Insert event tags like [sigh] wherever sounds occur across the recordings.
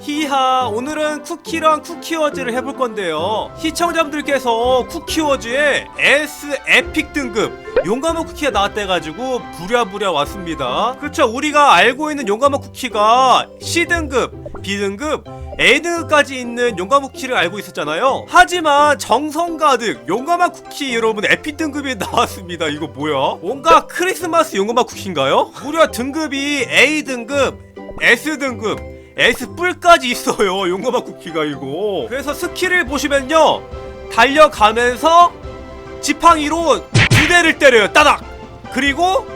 히하 오늘은 쿠키랑 쿠키워즈를 해볼 건데요. 시청자분들께서 쿠키워즈에 S 에픽 등급 용감한 쿠키가 나왔대가지고 부랴부랴 왔습니다. 그쵸 우리가 알고 있는 용감한 쿠키가 C 등급, B 등급, A 등급까지 있는 용감한 쿠키를 알고 있었잖아요. 하지만 정성 가득 용감한 쿠키 여러분 에픽 등급이 나왔습니다. 이거 뭐야? 뭔가 크리스마스 용감한 쿠키인가요? 무려 등급이 A 등급, S 등급 S 뿔까지 있어요. [laughs] 용감한 쿠키가 이거. 그래서 스킬을 보시면요. 달려가면서 지팡이로 두 대를 때려요. 따닥! 그리고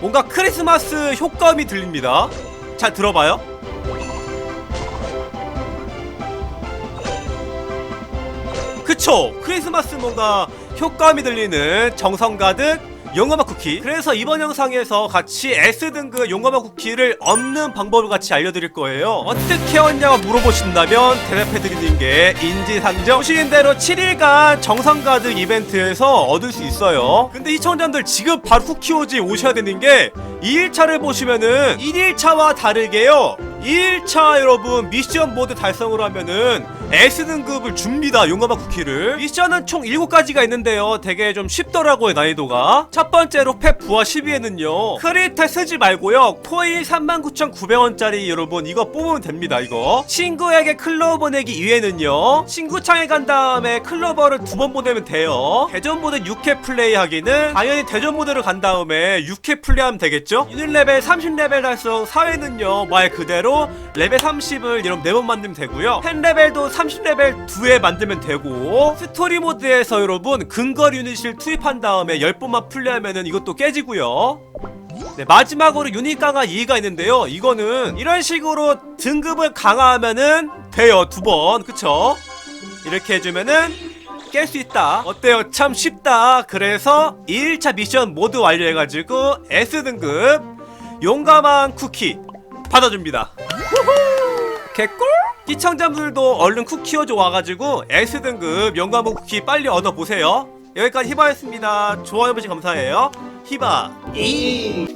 뭔가 크리스마스 효과음이 들립니다. 자 들어봐요. 그쵸? 크리스마스 뭔가 효과음이 들리는 정성 가득 용감한 쿠키. 그래서 이번 영상에서 같이 S등급 용감한 쿠키를 얻는 방법을 같이 알려드릴 거예요. 어떻게 얻냐고 물어보신다면 대답해드리는 게 인지상정 보시는 대로 7일간 정성 가득 이벤트에서 얻을 수 있어요. 근데 시청자분들 지금 바로 쿠키오지 오셔야 되는 게 2일차를 보시면은 1일차와 다르게요. 2일차 여러분 미션 모드 달성을 하면은 S등급을 줍니다 용감한 쿠키를. 미션은 총 7가지가 있는데요. 되게 좀 쉽더라고요 난이도가. 첫 번째로 펫 부하 12회는요. 크리탈 쓰지 말고요. 코일 39,900원짜리 여러분 이거 뽑으면 됩니다 이거. 친구에게 클로버 보내기 2회는요. 친구 창에 간 다음에 클로버를 두 번 보내면 돼요. 대전 모드 6회 플레이 하기는 당연히 대전 모드를 간 다음에 6회 플레이하면 되겠죠? 유닛 레벨 30레벨 달성 4회는요 말 그대로 레벨 30을 여러분 4번 만들면 되고요. 펜 레벨도 30레벨 2회 만들면 되고 스토리 모드에서 여러분 근거리 유닛을 투입한 다음에 10번만 플레이하면은 이것도 깨지고요. 네, 마지막으로 유닛 강화 2가 있는데요. 이거는 이런 식으로 등급을 강화하면은 돼요 두 번. 그쵸? 이렇게 해주면은 깰 수 있다. 어때요? 참 쉽다. 그래서 1차 미션 모두 완료해가지고 S등급 용감한 쿠키 받아줍니다. 개꿀? 시청자분들도 얼른 쿠키워줘 와가지고 S등급 용감한 쿠키 빨리 얻어보세요. 여기까지 히바였습니다. 좋아요 버시 감사해요. 히바. 이